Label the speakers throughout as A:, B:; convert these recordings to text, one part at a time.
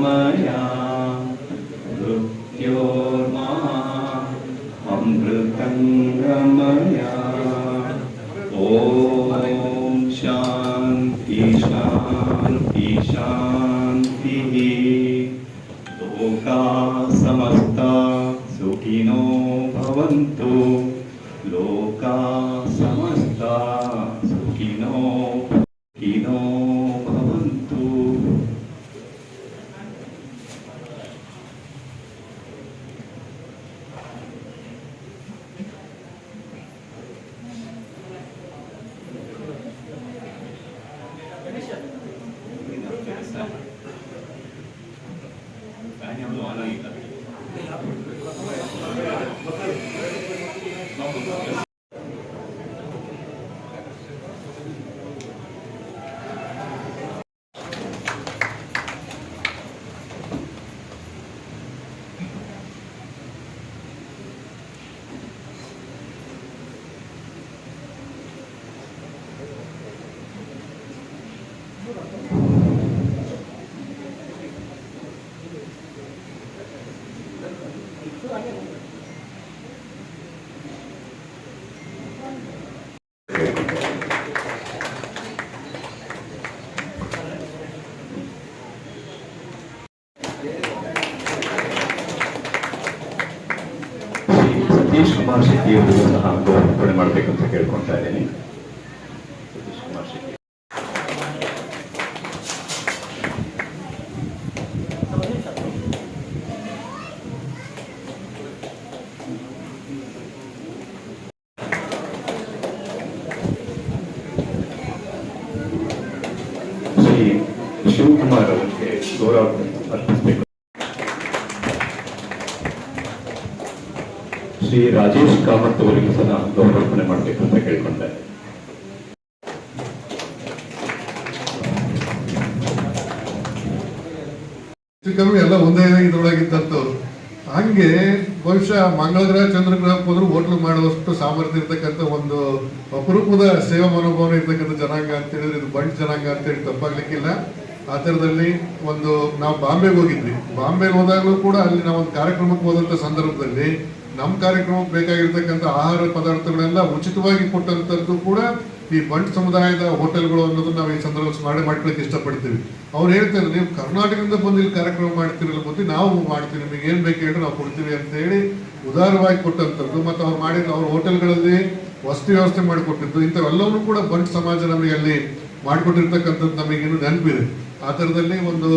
A: गमय मृत्योर्मा अमृतङ्गमय ॐ शान्ति शान्ति शान्तिः लोका समस्ता सुखिनो भवन्तु लोका समस्ता ಕುಮಾರ್ ಒಂದು ಸಹ ಅಂತ ಮಾಡಬೇಕಂತ ಕೇಳ್ಕೊಳ್ತಾ ಇದ್ದೀನಿ ಸತೀಶ್ ಕುಮಾರ್ ಶೆಟ್ಟಿ ಶ್ರೀ ಶಿವಕುಮಾರ್ ಅವರಿಗೆ ಗೌರವ ಅರ್ಪಿಸಬೇಕು ಶ್ರೀ ರಾಜೇಶ್ ಕಾಮತ್ ಅವರಿಗೂ ಸಹ ಗೌರವರ್ಪಣೆ ಮಾಡಬೇಕು ಅಂತ ಕೇಳ್ಕೊಂಡೆ
B: ಹೆಚ್ಚು ಕಮ್ಮಿ ಎಲ್ಲ ಒಂದೇ ಇದ್ರೊಳಗಿದ್ದಂಥವ್ರು ಹಂಗೆ ಬಹುಶಃ ಮಂಗಳ ಗ್ರಹ ಚಂದ್ರಗ್ರಹಕ್ಕೆ ಹೋದ್ರು ಹೋಟ್ಲು ಮಾಡುವಷ್ಟು ಸಾಮರ್ಥ್ಯ ಇರ್ತಕ್ಕಂಥ ಒಂದು ಅಪರೂಪದ ಸೇವಾ ಮನೋಭಾವನೆ ಇರ್ತಕ್ಕಂಥ ಜನಾಂಗ ಅಂತ ಹೇಳಿದ್ರೆ ಇದು ಬಂಡ್ ಜನಾಂಗ ಅಂತ ಹೇಳಿ ತಪ್ಪಾಗ್ಲಿಕ್ಕಿಲ್ಲ. ಆ ಥರದಲ್ಲಿ ಒಂದು ನಾವು ಬಾಂಬೆಗೆ ಹೋಗಿದ್ವಿ. ಬಾಂಬೆಗೆ ಹೋದಾಗಲೂ ಕೂಡ ಅಲ್ಲಿ ನಾವು ಒಂದು ಕಾರ್ಯಕ್ರಮಕ್ಕೆ ಹೋದಂಥ ಸಂದರ್ಭದಲ್ಲಿ ನಮ್ಮ ಕಾರ್ಯಕ್ರಮಕ್ಕೆ ಬೇಕಾಗಿರ್ತಕ್ಕಂಥ ಆಹಾರ ಪದಾರ್ಥಗಳೆಲ್ಲ ಉಚಿತವಾಗಿ ಕೊಟ್ಟಂಥದ್ದು ಕೂಡ ಈ ಬಂಟ್ ಸಮುದಾಯದ ಹೋಟೆಲ್ಗಳು ಅನ್ನೋದು ನಾವು ಈ ಸಂದರ್ಭದಲ್ಲಿ ಸ್ಮರಣೆ ಮಾಡ್ಲಿಕ್ಕೆ ಇಷ್ಟಪಡ್ತೀವಿ. ಅವ್ರು ಹೇಳ್ತಾರೆ, ನೀವು ಕರ್ನಾಟಕದಿಂದ ಬಂದು ಇಲ್ಲಿ ಕಾರ್ಯಕ್ರಮ ಮಾಡ್ತಿರಲ್ಲ ಬಂದು ನಾವು ಮಾಡ್ತೀವಿ, ನಿಮಗೆ ಏನು ಬೇಕು ಹೇಳಿ ನಾವು ಕೊಡ್ತೀವಿ ಅಂತ ಹೇಳಿ ಉದಾರವಾಗಿ ಕೊಟ್ಟಂಥದ್ದು ಮತ್ತು ಅವ್ರು ಮಾಡಿದ ಅವ್ರ ಹೋಟೆಲ್ಗಳಲ್ಲಿ ವಸತಿ ವ್ಯವಸ್ಥೆ ಮಾಡಿಕೊಟ್ಟಿದ್ದು, ಇಂಥವೆಲ್ಲವನ್ನೂ ಕೂಡ ಬಂಟ್ ಸಮಾಜ ನಮಗೆ ಅಲ್ಲಿ ಮಾಡಿಕೊಟ್ಟಿರ್ತಕ್ಕಂಥದ್ದು ನಮಗೇನು ನೆನಪಿದೆ. ಆ ಥರದಲ್ಲಿ ಒಂದು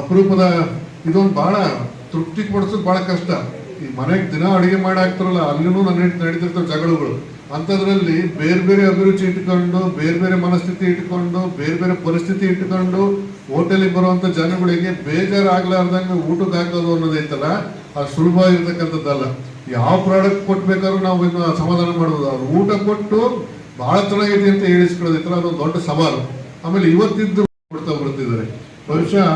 B: ಅಪರೂಪದ, ಇದೊಂದು ಬಹಳ ತೃಪ್ತಿ ಕೊಡಿಸೋದು ಬಹಳ ಕಷ್ಟ. ಈ ಮನೆಗೆ ದಿನ ಅಡುಗೆ ಮಾಡಿ ಹಾಕ್ತಾರಲ್ಲ ಅಲ್ಲಿನೂ ನನ್ನ ನಡೀತಿರ್ತವೆ ಜಗಳಗಳು. ಅಂಥದ್ರಲ್ಲಿ ಬೇರೆ ಬೇರೆ ಅಭಿರುಚಿ ಇಟ್ಕೊಂಡು ಬೇರೆ ಬೇರೆ ಮನಸ್ಥಿತಿ ಇಟ್ಕೊಂಡು ಬೇರೆ ಬೇರೆ ಪರಿಸ್ಥಿತಿ ಇಟ್ಕೊಂಡು ಹೋಟೆಲಿಗೆ ಬರುವಂಥ ಜನಗಳಿಗೆ ಬೇಜಾರಾಗ್ಲಾರ್ದಂಗೆ ಊಟಕ್ಕೆ ಹಾಕೋದು ಅನ್ನೋದೈತಲ್ಲ ಅದು ಸುಲಭ ಇರ್ತಕ್ಕಂಥದ್ದಲ್ಲ. ಯಾವ ಪ್ರಾಡಕ್ಟ್ ಕೊಟ್ಬೇಕಾದ್ರೂ ನಾವು ಇನ್ನು ಸಮಾಧಾನ ಮಾಡ್ಬೋದು. ಅವ್ರು ಊಟ ಕೊಟ್ಟು ಭಾಳ ಚೆನ್ನಾಗಿದೆ ಅಂತ ಹೇಳಿಸ್ಕೊಳ್ಳೋದೈತಲ್ಲ ಅದೊಂದು ದೊಡ್ಡ ಸವಾಲು. ಆಮೇಲೆ ಇವತ್ತಿದ್ದು ಕೊಡ್ತಾ ಬರ್ತಿದ್ದಾರೆ. ಬಹುಶಃ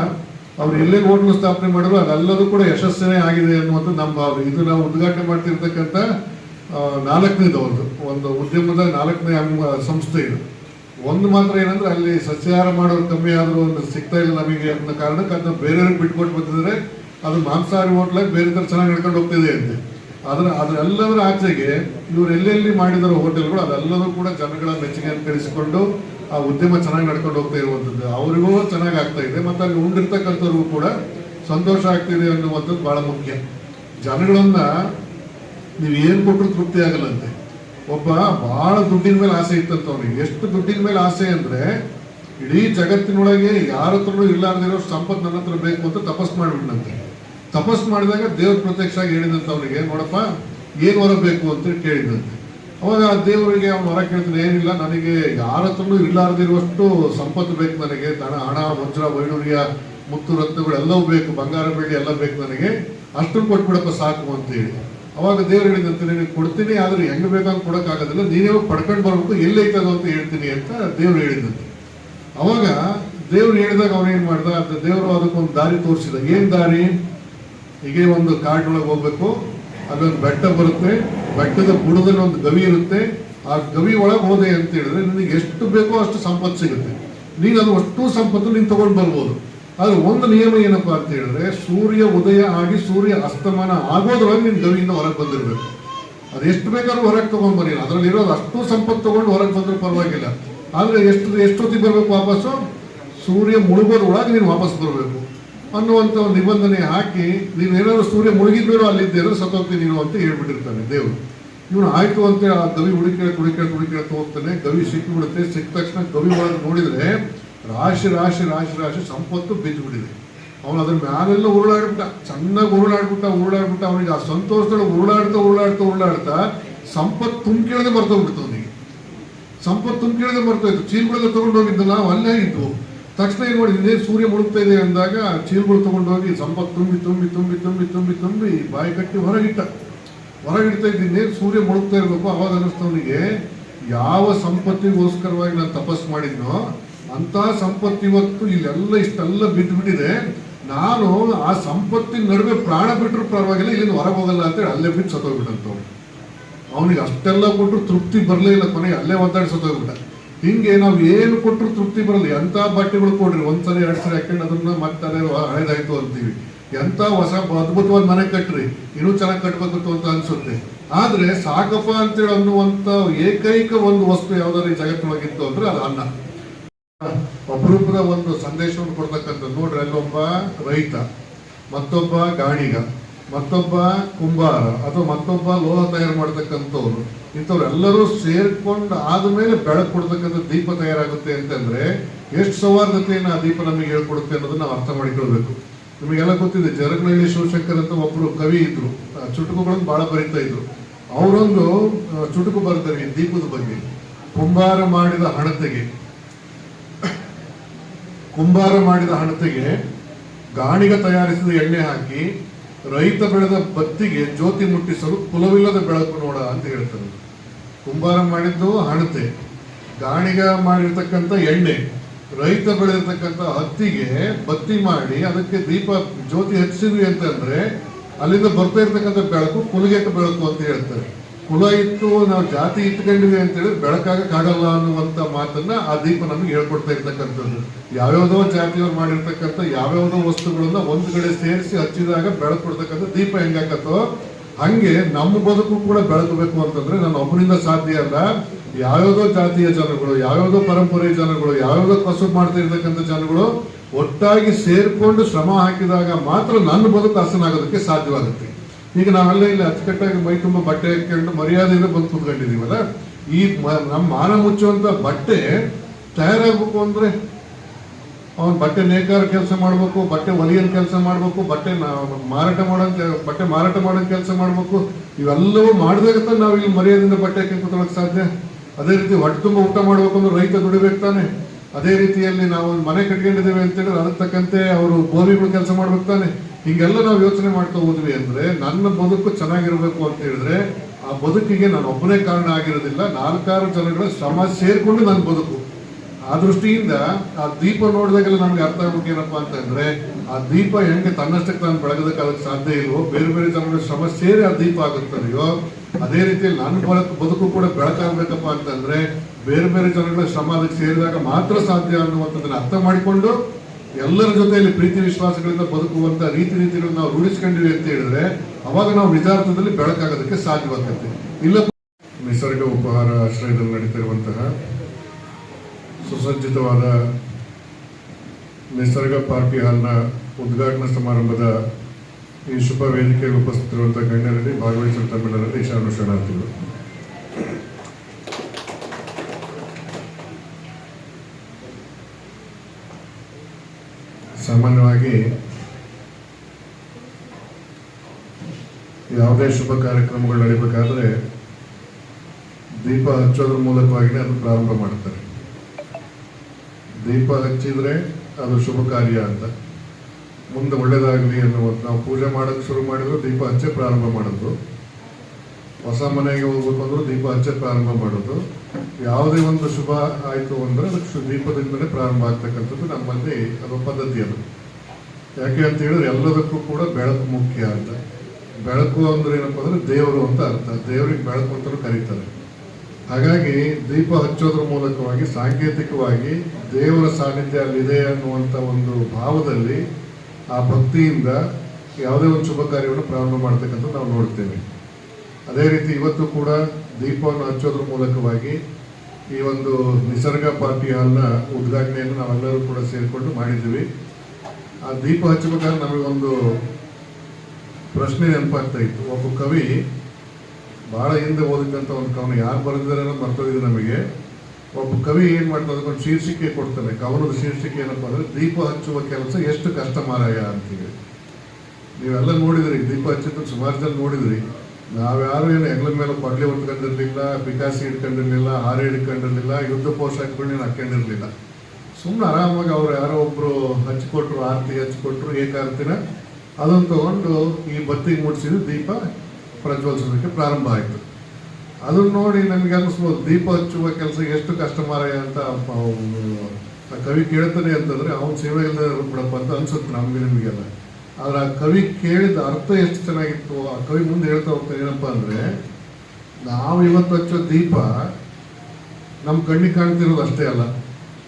B: ಅವ್ರು ಎಲ್ಲೇ ಹೋಟ್ಲು ಸ್ಥಾಪನೆ ಮಾಡಿದ್ರು, ಅದೆಲ್ಲದೂ ಕೂಡ ಯಶಸ್ಸನೇ ಆಗಿದೆ ಅನ್ನುವಂಥ ನಮ್ಮ ಇದು ನಾವು ಉದ್ಘಾಟನೆ ಮಾಡ್ತಿರ್ತಕ್ಕಂಥ ನಾಲ್ಕನೇದು ಒಂದು ಒಂದು ಉದ್ಯಮದ ನಾಲ್ಕನೇ ಅಂಗ- ಸಂಸ್ಥೆ ಇದು. ಒಂದು ಮಾತ್ರ ಏನಂದ್ರೆ ಅಲ್ಲಿ ಸಸ್ಯಾಹಾರ ಮಾಡೋರು ಕಮ್ಮಿ ಆದರೂ ಒಂದು ಸಿಗ್ತಾ ಇಲ್ಲ ನಮಗೆ ಅನ್ನೋ ಕಾರಣಕ್ಕೆ ಅದನ್ನ ಬೇರೆಯವ್ರಿಗೆ ಬಿಟ್ಕೊಟ್ಟು ಬಂದಿದ್ರೆ ಅದು ಮಾಂಸಾಹಾರಿ ಹೋಟ್ಲಾಗಿ ಬೇರೆ ಥರ ಚೆನ್ನಾಗಿ ನಡ್ಕೊಂಡು ಹೋಗ್ತಿದೆ ಅಂತೆ. ಅದರ ಅದೆಲ್ಲದರ ಆಚೆಗೆ ಇವ್ರು ಎಲ್ಲೆಲ್ಲಿ ಮಾಡಿದಾರೋ ಹೋಟೆಲ್ಗಳು ಅದೆಲ್ಲದೂ ಕೂಡ ಜನಗಳ ಮೆಚ್ಚುಗೆಯನ್ನು ಕಳಿಸಿಕೊಂಡು ಆ ಉದ್ಯಮ ಚೆನ್ನಾಗಿ ನಡ್ಕೊಂಡು ಹೋಗ್ತಾ ಇರುವಂಥದ್ದು. ಅವರಿಗೂ ಚೆನ್ನಾಗಿ ಆಗ್ತಾ ಇದೆ. ಮತ್ತು ಅಲ್ಲಿ ಉಂಡಿರ್ತಕ್ಕಂಥವ್ರಿಗೂ ಕೂಡ ಸಂತೋಷ ಆಗ್ತಿದೆ ಅನ್ನುವಂಥದ್ದು ಭಾಳ ಮುಖ್ಯ. ಜನಗಳನ್ನ ನೀವು ಏನು ಕೊಟ್ಟರು ತೃಪ್ತಿ ಆಗಲ್ಲಂತೆ. ಒಬ್ಬ ಬಹಳ ದುಡ್ಡಿನ ಮೇಲೆ ಆಸೆ ಇತ್ತಂತ ಅವನಿಗೆ. ಎಷ್ಟು ದುಡ್ಡಿನ ಮೇಲೆ ಆಸೆ ಅಂದ್ರೆ ಇಡೀ ಜಗತ್ತಿನೊಳಗೆ ಯಾರ ಹತ್ರನೂ ಇಲ್ಲಾರ್ದಿರೋ ಸಂಪತ್ತು ನನ್ನ ಹತ್ರ ಬೇಕು ಅಂತ ತಪಸ್ ಮಾಡಿಬಿಟ್ಟಂತೆ ತಪಸ್ ಮಾಡಿದಾಗ ದೇವ್ರ ಪ್ರತ್ಯಕ್ಷ ಆಗಿ ಹೇಳಿದಂತ ಅವನಿಗೆ, ನೋಡಪ್ಪ, ಏನು ಹೊರ ಬೇಕು ಅಂತ ಕೇಳಿದಂತೆ ಅವಾಗ ಆ ದೇವರಿಗೆ ಅವನು ಹೊರ ಕೇಳ್ತಾನೆ, ಏನಿಲ್ಲ, ನನಗೆ ಯಾರ ಹತ್ರನೂ ಇಲ್ಲಾರ್ದಿರುವಷ್ಟು ಸಂಪತ್ತು ಬೇಕು ನನಗೆ. ಹಣ ಹಣ, ವಜ್ರ ವೈಡೂರ್ಯ ಮುತ್ತು ರತ್ನಗಳು ಎಲ್ಲವೂ ಬೇಕು, ಬಂಗಾರ ಬೆಳ್ಳಿ ಎಲ್ಲ ಬೇಕು ನನಗೆ. ಅಷ್ಟು ಕೊಟ್ಬಿಡಪ್ಪ ಸಾಕು ಅಂತ ಹೇಳಿ ಅವಾಗ ದೇವ್ರು ಹೇಳಿದಂತೆ ನಿನಗೆ ಕೊಡ್ತೀನಿ, ಆದ್ರೆ ಹೆಂಗ್ ಬೇಕಾದ್ರೂ ಕೊಡೋಕ್ಕಾಗೋದಿಲ್ಲ ನೀನೇ ಹೋಗಿ ಪಡ್ಕೊಂಡು ಬರ್ಬೇಕು ಎಲ್ಲೈತದ ಅಂತ ಹೇಳ್ತೀನಿ ಅಂತ ದೇವ್ರು ಹೇಳಿದಂತೆ ಅವಾಗ ದೇವ್ರು ಹೇಳಿದಾಗ ಅವನು ಏನ್ ಮಾಡ್ದ, ಅಂತ ದೇವರು ಅದಕ್ಕೊಂದು ದಾರಿ ತೋರಿಸಿದ. ಏನ್ ದಾರಿ? ಹೀಗೆ ಒಂದು ಕಾಡಿನೊಳಗೆ ಹೋಗ್ಬೇಕು, ಅಲ್ಲೊಂದು ಬೆಟ್ಟ ಬರುತ್ತೆ, ಬೆಟ್ಟದ ಬುಡದಲ್ಲಿ ಒಂದು ಗವಿ ಇರುತ್ತೆ. ಆ ಗವಿ ಒಳಗೆ ಹೋದೆ ಅಂತ ಹೇಳಿದ್ರೆ ನಿನಗೆ ಎಷ್ಟು ಬೇಕೋ ಅಷ್ಟು ಸಂಪತ್ತು ಸಿಗುತ್ತೆ. ನೀನು ಅದು ಅಷ್ಟು ಸಂಪತ್ತು ನೀನು ತಗೊಂಡು ಬರ್ಬೋದು. ಆದ್ರೆ ಒಂದು ನಿಯಮ ಏನಪ್ಪ ಅಂತ ಹೇಳಿದ್ರೆ, ಸೂರ್ಯ ಉದಯ ಆಗಿ ಸೂರ್ಯ ಅಸ್ತಮಾನ ಆಗೋದ್ರೊಳಗೆ ನೀನು ಗವಿಯಿಂದ ಹೊರಗೆ ಬಂದಿರಬೇಕು. ಅದು ಎಷ್ಟು ಬೇಕಾದ್ರೂ ಹೊರಗೆ ತಗೊಂಡ್ ಬನ್ನಿ. ಅದ್ರಲ್ಲಿ ಇರೋದು ಅಷ್ಟು ಸಂಪತ್ತು ತಗೊಂಡು ಹೊರಗೆ ಬಂದ್ರೆ ಪರವಾಗಿಲ್ಲ. ಆದ್ರೆ ಎಷ್ಟು, ಎಷ್ಟೊತ್ತಿಗೆ ಬರಬೇಕು ವಾಪಸ್ಸು? ಸೂರ್ಯ ಮುಳುಗೋದ್ರೊಳಗೆ ನೀನು ವಾಪಸ್ ಬರಬೇಕು. ಅನ್ನುವಂಥ ಒಂದು ನಿಬಂಧನೆ ಹಾಕಿ, ನೀವೇನಾದ್ರು ಸೂರ್ಯ ಮುಳುಗಿದ್ಮೇಲೂ ಅಲ್ಲಿದ್ದೇನೋ ಸತ್ತೋಗ್ತೀನಿ ನೀನು ಅಂತ ಹೇಳ್ಬಿಟ್ಟಿರ್ತಾನೆ ದೇವರು. ಇವನು ಆಯಿತು ಅಂತ ಆ ಗವಿ ಹುಡುಕಿ ಹುಡುಕಿ ಹುಡುಕೇಳಕ್ ಹೋಗ್ತಾನೆ ಗವಿ ಸಿಕ್ಕಿಬಿಡುತ್ತೆ. ಸಿಕ್ಕ ತಕ್ಷಣ ಗವಿ ಒಳಗೆ ನೋಡಿದ್ರೆ ರಾಶಿ ರಾಶಿ ರಾಶಿ ರಾಶಿ ಸಂಪತ್ತು ಬಿದ್ದುಬಿಟ್ಟಿದೆ ಅವನು ಅದ್ರ ಮ್ಯಾಲೆಲ್ಲ ಉರುಳಾಡ್ಬಿಟ್ಟ, ಚೆನ್ನಾಗಿ ಉರುಳಾಡ್ಬಿಟ್ಟ ಉರುಳಾಡ್ಬಿಟ್ಟ, ಅವನಿಗೆ ಆ ಸಂತೋಷದೊಳಗೆ ಉರುಳಾಡ್ತಾ ಉರುಳಾಡ್ತಾ ಉರುಳಾಡ್ತಾ ಸಂಪತ್ತು ತುಂಬಿಕೇಳದೆ ಮರ್ತೋಗ್ಬಿಡ್ತು ಅವನಿಗೆ. ಸಂಪತ್ತು ತುಂಬಿಕೇಳದೆ ಬರ್ತಾಯಿತ್ತು ಚೀಲ್ಗಳೆಲ್ಲ ತಗೊಂಡು ಹೋಗಿದ್ದಲ್ಲ ಅಲ್ಲೇ ಇದ್ವು. ತಕ್ಷಣ ಏನು ಮಾಡಿದ್ವಿ? ಸೂರ್ಯ ಮುಳುಗ್ತಾ ಇದೆ ಅಂದಾಗ ಚೀಲ್ಗಳು ತೊಗೊಂಡೋಗಿ ಸಂಪತ್ತು ತುಂಬಿ ತುಂಬಿ ತುಂಬಿ ತುಂಬಿ ತುಂಬಿ ತುಂಬಿ ಬಾಯಿ ಕಟ್ಟಿ ಹೊರಗಿಟ್ಟ. ಹೊರಗಿಡ್ತಾ ಇದ್ದೀನಿ ಸೂರ್ಯ ಮುಳುಗ್ತಾ ಇರಬೇಕು. ಅವಾಗ ಅನ್ನಿಸ್ತವನಿಗೆ ಯಾವ ಸಂಪತ್ತಿಗೋಸ್ಕರವಾಗಿ ನಾನು ತಪಸ್ಸು ಮಾಡಿದ್ನೋ ಅಂತ ಸಂಪತ್ತು ಇವತ್ತು ಇಲ್ಲೆಲ್ಲ ಇಷ್ಟೆಲ್ಲ ಬಿದ್ದು ಬಿಟ್ಟಿದೆ ನಾನು ಆ ಸಂಪತ್ತಿನ ನಡುವೆ ಪ್ರಾಣ ಬಿಟ್ಟರು ಪರವಾಗಿಲ್ಲ, ಇಲ್ಲಿಂದ ಹೊರಗೆ ಹೋಗಲ್ಲ ಅಂತೇಳಿ ಅಲ್ಲೇ ಬಿಟ್ಟು ಸತ್ತೋಗ್ಬಿಟ್ಟಂತ ಅವನಿಗೆ ಅಷ್ಟೆಲ್ಲ ಕೊಟ್ಟರು ತೃಪ್ತಿ ಬರಲೇ ಇಲ್ಲ ಕೊನೆಗೆ, ಅಲ್ಲೇ ಒದ್ದಾಡಿ ಸತ್ತೋಗ್ಬಿಟ್ಟ. ಹಿಂಗೆ ನಾವು ಏನು ಕೊಟ್ಟರು ತೃಪ್ತಿ ಬರಲಿ ಎಂಥ ಬಟ್ಟೆಗಳು ಕೊಡ್ರಿ ಒಂದ್ಸರಿ ಎರಡು ಸರಿ ಹಾಕೊಂಡು ಅದನ್ನ ಮತ್ತೆ ಹಳೇದಾಯ್ತು ಅಂತೀವಿ. ಎಂಥ ಹೊಸ ಅದ್ಭುತವಾದ ಮನೆ ಕಟ್ಟ್ರಿ ಇನ್ನೂ ಚೆನ್ನಾಗಿ ಕಟ್ಬೇಕು ಅಂತ ಅನ್ಸುತ್ತೆ. ಆದ್ರೆ ಸಾಕಪ್ಪ ಅಂತೇಳಿ ಅನ್ನುವಂಥ ಏಕೈಕ ಒಂದು ವಸ್ತು ಯಾವ್ದಾದ್ರು ಈ ಜಗತ್ತೊಳಗಿತ್ತು ಅಂದ್ರೆ ಅದು ಅನ್ನ. ಅಪರೂಪದ ಒಂದು ಸಂದೇಶವನ್ನು ಕೊಡ್ತಕ್ಕಂಥ ನೋಡ್ರಿ, ಅಲ್ಲೊಬ್ಬ ರೈತ, ಮತ್ತೊಬ್ಬ ಗಾಣಿಗ ಮತ್ತೊಬ್ಬ ಕುಂಬಾರ ಅಥವಾ ಮತ್ತೊಬ್ಬ ಲೋಹ ತಯಾರು ಮಾಡ್ತಕ್ಕಂಥವ್ರು ಇಂಥವ್ರೆಲ್ಲರೂ ಸೇರ್ಕೊಂಡು ಆದಮೇಲೆ ಬೆಳಕು ಕೊಡ್ತಕ್ಕಂಥ ದೀಪ ತಯಾರಾಗುತ್ತೆ ಅಂತಂದ್ರೆ ಎಷ್ಟು ಸೌಹಾರ್ದತೆಯನ್ನು ಆ ದೀಪ ನಮಗೆ ಹೇಳ್ಕೊಡುತ್ತೆ ಅನ್ನೋದನ್ನ ನಾವು ಅರ್ಥ ಮಾಡಿಕೊಳ್ಬೇಕು. ನಿಮಗೆಲ್ಲ ಗೊತ್ತಿದೆ, ಜರಗನಹಳ್ಳಿ ಶಿವಶಂಕರ್ ಅಂತ ಒಬ್ರು ಕವಿ ಇದ್ರು ಚುಟುಕುಗಳನ್ನು ಬಹಳ ಬರೀತಾ ಇದ್ರು. ಅವರೊಂದು ಚುಟುಕು ಬರ್ತಾರೆ ಈ ದೀಪದ ಬಗ್ಗೆ. ಕುಂಬಾರ ಮಾಡಿದ ಹಣತೆಗೆ. ಕುಂಬಾರ ಮಾಡಿದ ಹಣತೆಗೆ ಗಾಣಿಗ ತಯಾರಿಸಿದ ಎಣ್ಣೆ ಹಾಕಿ ರೈತ ಬೆಳೆದ ಬತ್ತಿಗೆ ಜ್ಯೋತಿ ಮುಟ್ಟಿಸಲು ಕುಲವಿಲ್ಲದ ಬೆಳಕು ನೋಡ ಅಂತ ಹೇಳ್ತಾರೆ. ಕುಂಬಾರ ಮಾಡಿದ್ದು ಹಣತೆ. ಗಾಣಿಗ ಮಾಡಿರ್ತಕ್ಕಂಥ ಎಣ್ಣೆ, ರೈತ ಬೆಳೆದಿರ್ತಕ್ಕಂಥ ಹತ್ತಿಗೆ ಬತ್ತಿ ಮಾಡಿ ಅದಕ್ಕೆ ದೀಪ ಜ್ಯೋತಿ ಹಚ್ಚಿದ್ವಿ ಅಂತಂದ್ರೆ ಅಲ್ಲಿಂದ ಬರ್ತಾ ಇರ್ತಕ್ಕಂಥ ಬೆಳಕು ಕುಲಗೆಟ್ಟ ಬೆಳಕು ಅಂತ ಹೇಳ್ತಾರೆ. ಕುಲ ಇತ್ತು, ನಾವು ಜಾತಿ ಇಟ್ಕೊಂಡಿವಿ ಅಂತೇಳಿ ಬೆಳಕಾಗಕ್ಕಾಗಲ್ಲ ಅನ್ನುವಂತ ಮಾತನ್ನ ಆ ದೀಪ ನಮಗೆ ಹೇಳ್ಕೊಡ್ತಾ ಇರ್ತಕ್ಕಂಥದ್ದು. ಯಾವ್ಯಾವ್ದೋ ಜಾತಿಯವ್ರು ಮಾಡಿರ್ತಕ್ಕಂಥ ಯಾವ್ಯಾವ್ದೋ ವಸ್ತುಗಳನ್ನ ಒಂದ್ ಕಡೆ ಸೇರಿಸಿ ಹಚ್ಚಿದಾಗ ಬೆಳಕು ಕೊಡ್ತಕ್ಕಂಥ ದೀಪ ಹೆಂಗಾಕತ್ತೋ, ಹಂಗೆ ನಮ್ಮ ಬದುಕು ಕೂಡ ಬೆಳಕಬೇಕು ಅಂತಂದ್ರೆ ನಾನು ಒಬ್ಬನಿಂದ ಸಾಧ್ಯ ಅಲ್ಲ. ಯಾವ್ಯಾವ್ದೋ ಜಾತಿಯ ಜನಗಳು, ಯಾವ್ಯಾವ್ದೋ ಪರಂಪರೆಯ ಜನಗಳು, ಯಾವ್ಯಾವ್ದೋ ಕಸುಬು ಮಾಡ್ತಾ ಇರ್ತಕ್ಕಂಥ ಜನಗಳು ಒಟ್ಟಾಗಿ ಸೇರ್ಕೊಂಡು ಶ್ರಮ ಹಾಕಿದಾಗ ಮಾತ್ರ ನನ್ನ ಬದುಕು ಹಸನಾಗೋದಕ್ಕೆ ಸಾಧ್ಯವಾಗುತ್ತೆ. ಈಗ ನಾವೆಲ್ಲ ಇಲ್ಲಿ ಅಚ್ಚುಕಟ್ಟಾಗಿ ಮೈ ತುಂಬ ಬಟ್ಟೆ ಹಾಕೊಂಡು ಮರ್ಯಾದೆಯಿಂದ ಬಂದು ಕೂತ್ಕೊಂಡಿದೀವಲ್ಲ ಈ ನಮ್ಮ ಮಾನ ಮುಚ್ಚುವಂತ ಬಟ್ಟೆ ತಯಾರಾಗಬೇಕು ಅಂದ್ರೆ ಅವನ್ ಬಟ್ಟೆ ನೇಕಾರ ಕೆಲಸ ಮಾಡ್ಬೇಕು, ಬಟ್ಟೆ ಒಲಿಯನ್ ಕೆಲಸ ಮಾಡ್ಬೇಕು, ಬಟ್ಟೆ ಮಾರಾಟ ಮಾಡೋ ಬಟ್ಟೆ ಮಾರಾಟ ಮಾಡೋ ಕೆಲಸ ಮಾಡ್ಬೇಕು. ಇವೆಲ್ಲವೂ ಮಾಡಿದಾಗ ನಾವು ಇಲ್ಲಿ ಮರ್ಯಾದೆಯಿಂದ ಬಟ್ಟೆ ಹಾಕಿ ಸಾಧ್ಯ. ಅದೇ ರೀತಿ ಹೊಟ್ಟೆ ತುಂಬ ಊಟ ಮಾಡ್ಬೇಕು ಅಂದ್ರೆ ರೈತ ದುಡಿಬೇಕು ತಾನೆ. ಅದೇ ರೀತಿಯಲ್ಲಿ ನಾವು ಮನೆ ಕಟ್ಕೊಂಡಿದ್ದೇವೆ ಅಂತ ಹೇಳಿದ್ರೆ ಅದಕ್ಕೆ ತಕ್ಕಂತೆ ಅವರು ಬೋರಿಗಳು ಕೆಲಸ ಮಾಡ್ಬೇಕು ತಾನೆ. ಹಿಂಗೆಲ್ಲ ನಾವು ಯೋಚನೆ ಮಾಡ್ತಾ ಹೋದ್ವಿ ಅಂದ್ರೆ ನನ್ನ ಬದುಕು ಚೆನ್ನಾಗಿರ್ಬೇಕು ಅಂತ ಹೇಳಿದ್ರೆ ಆ ಬದುಕಿಗೆ ನಾನು ಒಬ್ಬನೇ ಕಾರಣ ಆಗಿರೋದಿಲ್ಲ, ನಾಲ್ಕಾರು ಜನಗಳ ಶ್ರಮ ಸೇರಿಕೊಂಡು ನನ್ನ ಬದುಕು. ಆ ದೃಷ್ಟಿಯಿಂದ ಆ ದೀಪ ನೋಡಿದಾಗೆಲ್ಲ ನಮ್ಗೆ ಅರ್ಥ ಆಗ್ಬೇಕು ಏನಪ್ಪಾ ಅಂತಂದ್ರೆ ಆ ದೀಪ ಹೆಂಗೆ ತನ್ನಷ್ಟಕ್ಕೆ ತಾನು ಬೆಳಗೋದಕ್ಕೆ ಸಾಧ್ಯ ಇಲ್ವೋ, ಬೇರೆ ಬೇರೆ ಜನಗಳ ಶ್ರಮ ಸೇರಿ ಆ ದೀಪ ಆಗುತ್ತದೆಯೋ, ಅದೇ ರೀತಿಯಲ್ಲಿ ನನ್ನ ಬದುಕು ಬದುಕು ಕೂಡ ಬೆಳಕಾಗಬೇಕಪ್ಪ ಅಂತಂದ್ರೆ ಬೇರೆ ಬೇರೆ ಜನಗಳ ಶ್ರಮ ಅದಕ್ಕೆ ಸೇರಿದಾಗ ಮಾತ್ರ ಸಾಧ್ಯ ಅನ್ನುವಂಥದ್ದನ್ನು ಅರ್ಥ ಮಾಡಿಕೊಂಡು ಎಲ್ಲರ ಜೊತೆಯಲ್ಲಿ ಪ್ರೀತಿ ವಿಶ್ವಾಸಗಳಿಂದ ಬದುಕುವಂತ ರೀತಿ ನೀತಿಗಳನ್ನ ನಾವು ರೂಢಿಸ್ಕೊಂಡಿವಿ ಅಂತ ಹೇಳಿದ್ರೆ ಅವಾಗ ನಾವು ನಿಜಾರ್ಥದಲ್ಲಿ ಬೆಳಕಾಗೋದಕ್ಕೆ ಸಾಧ್ಯವಾಗುತ್ತೆ ಇಲ್ಲ ನಿಸರ್ಗ ಉಪಹಾರ ಆಶ್ರಯದಲ್ಲಿ ನಡೀತಿರುವಂತಹ ಸುಸಜ್ಜಿತವಾದ ನಿಸರ್ಗ ಪಾರ್ಟಿ ಹಾಲ್ನ ಉದ್ಘಾಟನಾ ಸಮಾರಂಭದ ಈ ಶುಭ ವೇದಿಕೆಗೆ ಉಪಸ್ಥಿತಿರುವಂತಹ ಗಣ್ಯರಲ್ಲಿ ಭಾಗವಹಿಸಿದ ತಮಿಳರಲ್ಲಿ ಶರಣು ಶರಣಾರ್ಥಿಗಳು ಸಾಮಾನ್ಯವಾಗಿ ಯಾವುದೇ ಶುಭ ಕಾರ್ಯಕ್ರಮಗಳು ನಡೀಬೇಕಾದ್ರೆ ದೀಪ ಹಚ್ಚೋದ್ರ ಮೂಲಕವಾಗಿನೇ ಅದು ಪ್ರಾರಂಭ ಮಾಡ್ತಾರೆ. ದೀಪ ಹಚ್ಚಿದ್ರೆ ಅದು ಶುಭ ಕಾರ್ಯ ಅಂತ. ಮುಂದೆ ಒಳ್ಳೇದಾಗಲಿ ಅನ್ನುವಂಥ ನಾವು ಪೂಜೆ ಮಾಡೋಕ್ಕೆ ಶುರು ಮಾಡಿದ್ರು ದೀಪ ಹಚ್ಚೆ ಪ್ರಾರಂಭ ಮಾಡೋದು ಹೊಸ ಮನೆಗೆ ಹೋಗ್ಬೇಕು ಅಂದ್ರೂ ದೀಪ ಹಚ್ಚ ಪ್ರಾರಂಭ ಮಾಡೋದು. ಯಾವುದೇ ಒಂದು ಶುಭ ಆಯಿತು ಅಂದ್ರೆ ಅದಕ್ಕೆ ದೀಪದಿಂದಲೇ ಪ್ರಾರಂಭ ಆಗ್ತಕ್ಕಂಥದ್ದು ನಮ್ಮಲ್ಲಿ ಅದು ಪದ್ಧತಿ ಅದು. ಯಾಕೆ ಅಂತ ಹೇಳಿದ್ರೆ ಎಲ್ಲದಕ್ಕೂ ಕೂಡ ಬೆಳಕು ಮುಖ್ಯ ಅಂತ. ಬೆಳಕು ಅಂದ್ರೆ ಏನಪ್ಪ ಅಂದ್ರೆ ದೇವರು ಅಂತ ಅರ್ಥ. ದೇವರಿಗೆ ಬೆಳಕು ಅಂತಲೂ ಕರೀತಾರೆ. ಹಾಗಾಗಿ ದೀಪ ಹಚ್ಚೋದ್ರ ಮೂಲಕವಾಗಿ ಸಾಂಕೇತಿಕವಾಗಿ ದೇವರ ಸಾನ್ನಿಧ್ಯ ಅಲ್ಲಿದೆ ಅನ್ನುವಂಥ ಒಂದು ಭಾವದಲ್ಲಿ ಆ ಭಕ್ತಿಯಿಂದ ಯಾವುದೇ ಒಂದು ಶುಭ ಕಾರ್ಯವನ್ನು ಪ್ರಾರಂಭ ಮಾಡ್ತಕ್ಕಂಥ ನಾವು ನೋಡ್ತೇವೆ. ಅದೇ ರೀತಿ ಇವತ್ತು ಕೂಡ ದೀಪವನ್ನು ಹಚ್ಚೋದ್ರ ಮೂಲಕವಾಗಿ ಈ ಒಂದು ನಿಸರ್ಗ ಪಾರ್ಟಿ ಹಾಲ್ನ ಉದ್ಘಾಟನೆಯನ್ನು ನಾವೆಲ್ಲರೂ ಕೂಡ ಸೇರಿಕೊಂಡು ಮಾಡಿದ್ದೀವಿ. ಆ ದೀಪ ಹಚ್ಚಬೇಕಾದ್ರೆ ನಮಗೊಂದು ಪ್ರಶ್ನೆ ನೆನಪಾಗ್ತಾ ಇತ್ತು. ಒಬ್ಬ ಕವಿ ಬಹಳ ಹಿಂದೆ ಓದಿದಂತ ಒಂದು ಕವನ, ಯಾರು ಬರೆದಿದ್ದಾರೆ ಮರ್ತೋಗಿದೆ ನಮಗೆ. ಒಬ್ಬ ಕವಿ ಏನು ಮಾಡ್ತಾರೆ ಅದಕ್ಕೊಂದು ಶೀರ್ಷಿಕೆ ಕೊಡ್ತಾನೆ. ಕವನದ ಶೀರ್ಷಿಕೆ ಏನಪ್ಪ ಅಂದರೆ, ದೀಪ ಹಚ್ಚುವ ಕೆಲಸ ಎಷ್ಟು ಕಷ್ಟ ಮಾರಾಯ ಅಂತೀವಿ ನೀವೆಲ್ಲ ನೋಡಿದ್ರಿ, ದೀಪ ಹಚ್ಚಿದ್ದು ಸುಮಾರು ಜನ ನೋಡಿದ್ರಿ. ನಾವ್ಯಾರು ಏನು ಹೆಗ್ಲ ಮೇಲೆ ಪಡ್ಲಿ ಹೊತ್ಕೊಂಡಿರ್ಲಿಲ್ಲ ಬಿಕಾಸಿ ಹಿಡ್ಕೊಂಡಿರಲಿಲ್ಲ, ಹಾರೆ ಹಿಡ್ಕೊಂಡಿರಲಿಲ್ಲ, ಯುದ್ಧ ಪೋಷಾಕಗಳನ್ನ ಹಾಕೊಂಡಿರ್ಲಿಲ್ಲ ಸುಮ್ಮನೆ ಆರಾಮಾಗಿ ಅವ್ರು ಯಾರೋ ಒಬ್ರು ಹಚ್ಕೊಟ್ರು, ಆರತಿ ಹಚ್ಕೊಟ್ರು, ಏಕಾರತಿನ ಅದನ್ನು ತಗೊಂಡು ಈ ಬತ್ತಿಗೆ ಮುಡಿಸಿದ ದೀಪ ಪ್ರಜ್ವಲಿಸೋದಕ್ಕೆ ಪ್ರಾರಂಭ ಆಯಿತು. ಅದನ್ನ ನೋಡಿ ನನಗೆ ಅನಿಸ್ಬೋದು, ದೀಪ ಹಚ್ಚುವ ಕೆಲಸ ಎಷ್ಟು ಕಷ್ಟಮಾರಾಯ ಅಂತ ಕವಿ ಕೇಳ್ತಾನೆ ಅಂತಂದರೆ ಅವನು ಸೇವೆ ಇಲ್ಲದೆ ಬಿಡಪ್ಪ ಅಂತ ಅನ್ಸುತ್ತೆ ನಮಗೆ, ನಿಮಗೆಲ್ಲ. ಆದ್ರೆ ಆ ಕವಿ ಕೇಳಿದ ಅರ್ಥ ಎಷ್ಟು ಚೆನ್ನಾಗಿತ್ತು, ಆ ಕವಿ ಮುಂದೆ ಹೇಳ್ತಾ ಹೋಗ್ತಾರೆ ಏನಪ್ಪಾ ಅಂದ್ರೆ, ನಾವು ಇವತ್ತು ಹಚ್ಚೋ ದೀಪ ನಮ್ಮ ಕಣ್ಣಿಗೆ ಕಾಣ್ತಿರೋದು ಅಷ್ಟೇ ಅಲ್ಲ.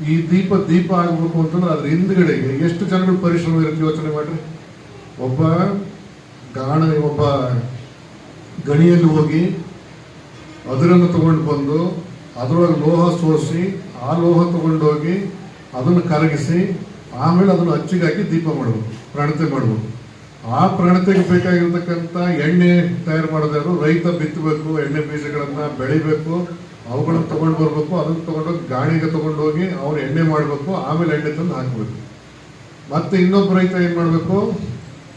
B: ಈ ದೀಪ ದೀಪ ಆಗ್ಬೇಕು ಅಂತಂದ್ರೆ ಅದ್ರ ಹಿಂದ್ಗಡೆಗೆ ಎಷ್ಟು ಜನಗಳು ಪರಿಶ್ರಮ ಇರುತ್ತೆ ಯೋಚನೆ ಮಾಡ್ರಿ. ಒಬ್ಬ ಗಾಣ, ಒಬ್ಬ ಗಣಿಯಲ್ಲಿ ಹೋಗಿ ಅದರನ್ನು ತಗೊಂಡು ಬಂದು ಅದರೊಳಗೆ ಲೋಹ ಸೋರಿಸಿ ಆ ಲೋಹ ತಗೊಂಡೋಗಿ ಅದನ್ನು ಕರಗಿಸಿ ಆಮೇಲೆ ಅದನ್ನು ಅಚ್ಚಿಗೆ ಹಾಕಿ ದೀಪ ಮಾಡಬೇಕು ಪ್ರಣತೆ ಮಾಡಬೇಕು ಆ ಪ್ರಣತೆಗೆ ಬೇಕಾಗಿರ್ತಕ್ಕಂಥ ಎಣ್ಣೆ ತಯಾರು ಮಾಡೋದಾದ್ರು ರೈತ ಬಿತ್ತಬೇಕು, ಎಣ್ಣೆ ಬೀಜಗಳನ್ನ ಬೆಳಿಬೇಕು, ಅವುಗಳನ್ನು ತಗೊಂಡು ಬರಬೇಕು, ಅದನ್ನು ತಗೊಂಡೋಗಿ ಗಾಣಿಗೆ ತಗೊಂಡೋಗಿ ಅವ್ರು ಎಣ್ಣೆ ಮಾಡಬೇಕು, ಆಮೇಲೆ ಎಣ್ಣೆ ತಂದು ಹಾಕಬೇಕು. ಮತ್ತೆ ಇನ್ನೊಬ್ಬ ರೈತ ಏನ್ ಮಾಡಬೇಕು?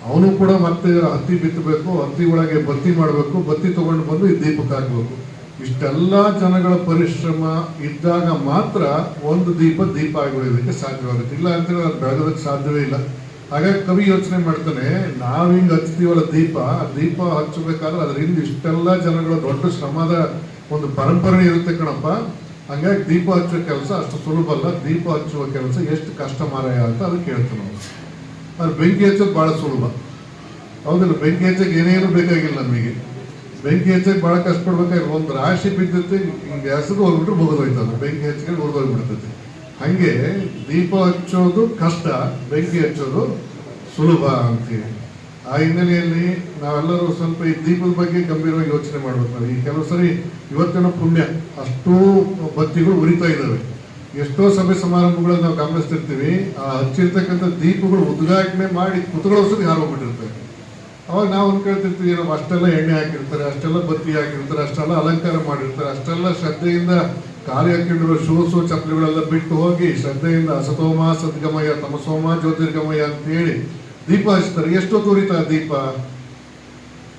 B: ಅವನು ಕೂಡ ಮತ್ತೆ ಹತ್ತಿ ಬಿತ್ತಬೇಕು, ಹತ್ತಿ ಒಳಗೆ ಬತ್ತಿ ಮಾಡಬೇಕು, ಬತ್ತಿ ತಗೊಂಡು ಬಂದು ಈ ದೀಪಕ್ಕೆ ಹಾಕಬೇಕು. ಇಷ್ಟೆಲ್ಲ ಜನಗಳ ಪರಿಶ್ರಮ ಇದ್ದಾಗ ಮಾತ್ರ ಒಂದು ದೀಪ ದೀಪ ಆಗಿಬಿಡೋದಕ್ಕೆ ಸಾಧ್ಯವಾಗುತ್ತೆ. ಇಲ್ಲ ಅಂತೇಳಿ ಅದು ಬೆಳಗೋದಕ್ಕೆ ಸಾಧ್ಯವೇ ಇಲ್ಲ. ಹಾಗಾಗಿ ಕವಿ ಯೋಚನೆ ಮಾಡ್ತಾನೆ, ನಾವು ಹಿಂಗೆ ಹಚ್ತೀವಲ್ಲ ದೀಪ ದೀಪ ಹಚ್ಚಬೇಕಾದ್ರೆ ಅದ್ರ ಹಿಂದೆ ಇಷ್ಟೆಲ್ಲ ಜನಗಳ ದೊಡ್ಡ ಶ್ರಮದ ಒಂದು ಪರಂಪರೆ ಇರುತ್ತೆ ಕಣಪ್ಪ. ಹಂಗಾಗಿ ದೀಪ ಹಚ್ಚೋ ಕೆಲಸ ಅಷ್ಟು ಸುಲಭ ಅಲ್ಲ. ದೀಪ ಹಚ್ಚುವ ಕೆಲಸ ಎಷ್ಟು ಕಷ್ಟ ಮಾರಾಯ ಅಂತ ಅದಕ್ಕೆ ಹೇಳ್ತಾನೆ ನಾವು ಅದು ಬೆಂಕಿ ಹಚ್ಚೋದು ಭಾಳ ಸುಲಭ. ಹೌದಿಲ್ಲ, ಬೆಂಕಿ ಹಚ್ಚಕ್ಕೆ ಏನೇನು ಬೇಕಾಗಿಲ್ಲ ನಮಗೆ. ಬೆಂಕಿ ಹಚ್ಚಕ್ಕೆ ಬಹಳ ಕಷ್ಟಪಡ್ಬೇಕಾದ್ರೆ ಒಂದು ರಾಶಿ ಬಿದ್ದೈತಿ, ಹಿಂಗೆ ಹೆಸರು ಹೋಗ್ಬಿಟ್ರೆ ಮುಗಿದೋಯ್ತು ಬೆಂಕಿ ಹಚ್ಚಿಕೊಂಡು ಮುಗಿದೋಗ್ಬಿಡ್ತೈತಿ ಹಂಗೆ ದೀಪ ಹಚ್ಚೋದು ಕಷ್ಟ, ಬೆಂಕಿ ಹಚ್ಚೋದು ಸುಲಭ ಅಂತೀವಿ. ಆ ಹಿನ್ನೆಲೆಯಲ್ಲಿ ನಾವೆಲ್ಲರೂ ಸ್ವಲ್ಪ ಈ ದೀಪದ ಬಗ್ಗೆ ಗಂಭೀರವಾಗಿ ಯೋಚನೆ ಮಾಡ್ಬೇಕು ನಾವು. ಈ ಕೆಲವು ಸರಿ ಇವತ್ತಿನ ಪುಣ್ಯ, ಅಷ್ಟೂ ಬತ್ತಿಗಳು ಉರಿತಾ ಇದ್ದಾವೆ. ಎಷ್ಟೋ ಸಭೆ ಸಮಾರಂಭಗಳಲ್ಲಿ ನಾವು ಗಮನಿಸ್ತಿರ್ತೀವಿ, ಆ ಹಚ್ಚಿರ್ತಕ್ಕಂಥ ದೀಪಗಳು ಉದ್ಘಾಟನೆ ಮಾಡಿ ಕುತುಗಳೋಸೋದು ಯಾರು ಹೋಗ್ಬಿಟ್ಟಿರ್ತವೆ ಅವಾಗ ನಾವು ಅನ್ಕೊಳ್ತಿರ್ತೀವಿ ಏನೋ ಅಷ್ಟೆಲ್ಲ ಎಣ್ಣೆ ಹಾಕಿರ್ತಾರೆ, ಅಷ್ಟೆಲ್ಲ ಬತ್ತಿ ಹಾಕಿರ್ತಾರೆ, ಅಷ್ಟೆಲ್ಲ ಅಲಂಕಾರ ಮಾಡಿರ್ತಾರೆ, ಅಷ್ಟೆಲ್ಲ ಶ್ರದ್ಧೆಯಿಂದ ಖಾಲಿ ಹಾಕೊಂಡಿರೋ ಶೂಸು ಚಪ್ಪಲಿಗಳೆಲ್ಲ ಬಿಟ್ಟು ಹೋಗಿ ಶ್ರದ್ಧೆಯಿಂದ ಅಸತೋಮ, ಸದ್ಗಮಯ, ತಮಸೋಮ, ಜ್ಯೋತಿರ್ಗಮಯ ಅಂತ ಹೇಳಿ ದೀಪ ಹಚ್ತಾರೆ. ಎಷ್ಟೊತ್ತು ಉರಿತಾ ದೀಪ?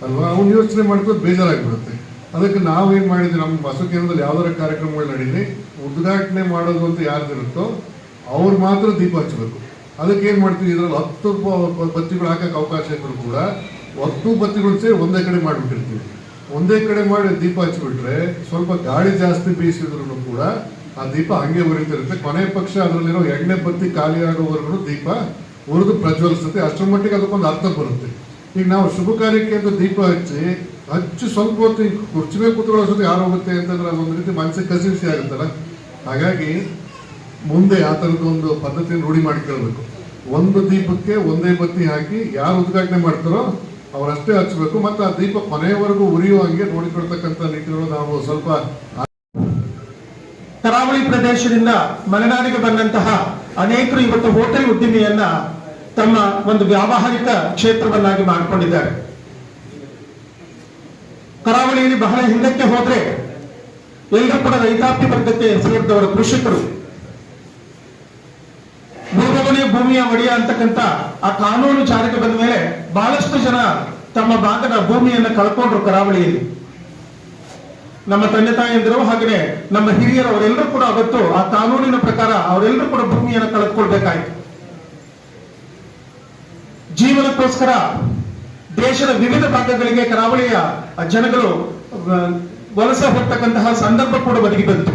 B: ಅಲ್ವಾ? ಅವ್ನು ಯೋಚನೆ ಮಾಡ್ಕೊಂಡು ಬೇಜಾರಾಗ್ಬಿಡುತ್ತೆ. ಅದಕ್ಕೆ ನಾವೇನು ಮಾಡಿದ್ವಿ ನಮ್ಮ ಬಸವ ಕೇಂದ್ರದಲ್ಲಿ ಯಾವ್ದಾರ ಕಾರ್ಯಕ್ರಮಗಳು ನಡೀಲಿ, ಉದ್ಘಾಟನೆ ಮಾಡೋದು ಅಂತ ಯಾರ್ದಿರುತ್ತೋ ಅವ್ರು ಮಾತ್ರ ದೀಪ ಹಚ್ಚಬೇಕು ಅದಕ್ಕೆ ಏನು ಮಾಡ್ತೀವಿ, ಇದ್ರಲ್ಲಿ ಹತ್ತು ಬತ್ತಿಗಳು ಹಾಕಕ್ಕೆ ಅವಕಾಶ ಇದ್ರು ಕೂಡ ಹತ್ತು ಬತ್ತಿಗಳು ಸೇರಿ ಒಂದೇ ಕಡೆ ಮಾಡಿಬಿಟ್ಟಿರ್ತೀವಿ. ಒಂದೇ ಕಡೆ ಮಾಡಿ ದೀಪ ಹಚ್ಚಿಬಿಟ್ರೆ ಸ್ವಲ್ಪ ಗಾಳಿ ಜಾಸ್ತಿ ಬೀಸಿದ್ರು ಕೂಡ ಆ ದೀಪ ಹಂಗೆ ಉರಿತಿರುತ್ತೆ. ಕೊನೆ ಪಕ್ಷ ಅದರಲ್ಲಿರೋ ಎಣ್ಣೆ ಬತ್ತಿ ಖಾಲಿ ದೀಪ ಉರಿದು ಪ್ರಜ್ವಲಿಸುತ್ತೆ. ಅಷ್ಟರ ಮಟ್ಟಿಗೆ ಅದಕ್ಕೊಂದು ಅರ್ಥ ಬರುತ್ತೆ. ಈಗ ನಾವು ಶುಭ ಕಾರ್ಯಕ್ಕೆ ಅಂತ ದೀಪ ಹಚ್ಚಿ ಹಚ್ಚಿ ಸ್ವಲ್ಪ ಹೊತ್ತು ಈಗ ಕುರ್ಚಿ ಮೇಲೆ ಸತಿ ಯಾರು ಹೋಗುತ್ತೆ ಅಂತಂದ್ರೆ ಅದೊಂದು ರೀತಿ ಮನಸ್ಸಿಗೆ ಕಸಿವಿಸಿ ಆಗುತ್ತಲ್ಲ? ಹಾಗಾಗಿ ಮುಂದೆ ಆ ಥರದ ಒಂದು ಪದ್ಧತಿಯನ್ನು ರೂಢಿ ಮಾಡಿಕೊಳ್ಬೇಕು. ಒಂದು ದೀಪಕ್ಕೆ ಒಂದೇ ಬತ್ತಿ ಹಾಕಿ ಯಾರು ಉದ್ಘಾಟನೆ ಮಾಡ್ತಾರೋ ಅವರಷ್ಟೇ ಹಚ್ಚಬೇಕು ಮತ್ತೆ ಆ ದೀಪ ಕೊನೆಯವರೆಗೂ ಉರಿಯುವ ಹಂಗೆ ನೋಡಿಕೊಳ್ತಕ್ಕಂಥ ನಿಟ್ಟಿನಲ್ಲಿ ನಾವು ಸ್ವಲ್ಪ
C: ಕರಾವಳಿ ಪ್ರದೇಶದಿಂದ ಮಲೆನಾಡಿಗೆ ಬಂದಂತಹ ಅನೇಕರು ಇವತ್ತು ಹೋಟೆಲ್ ಉದ್ದಿಮೆಯನ್ನ ತಮ್ಮ ಒಂದು ವ್ಯಾವಹಾರಿಕ ಕ್ಷೇತ್ರವನ್ನಾಗಿ ಮಾಡಿಕೊಂಡಿದ್ದಾರೆ. ಕರಾವಳಿಯಲ್ಲಿ ಬಹಳ ಹಿಂದಕ್ಕೆ ಹೋದ್ರೆ ಎಲ್ಲರೂ ಕೂಡ ರೈತಾಪಿ ವರ್ಗಕ್ಕೆ ಸೇರಿದವರು ಕೃಷಿಕರು ಭೂಮಿ ಭೂಮಿಯ ಒಡೆಯ ಅಂತಕ್ಕಂತ ಆ ಕಾನೂನು ಜಾರಿಗೆ ಬಂದ ಮೇಲೆ ಬಹಳಷ್ಟು ಜನ ತಮ್ಮ ಭಾಗದ ಭೂಮಿಯನ್ನು ಕಳ್ಕೊಂಡ್ರು ಕರಾವಳಿಯಲ್ಲಿ. ನಮ್ಮ ತಂದೆ ತಾಯಿಯಂದಿರು ಹಾಗೆ ನಮ್ಮ ಹಿರಿಯರು ಅವರೆಲ್ಲರೂ ಕೂಡ ಅವತ್ತು ಆ ಕಾನೂನಿನ ಪ್ರಕಾರ ಅವರೆಲ್ಲರೂ ಕೂಡ ಭೂಮಿಯನ್ನು ಕಳೆದುಕೊಳ್ಬೇಕಾಯ್ತು ಜೀವನಕ್ಕೋಸ್ಕರ ದೇಶದ ವಿವಿಧ ಭಾಗಗಳಿಗೆ ಕರಾವಳಿಯ ಜನಗಳು ವಲಸೆ ಹೋಗ್ತಕ್ಕಂತಹ ಸಂದರ್ಭ ಕೂಡ ಒದಗಿ ಬಂತು.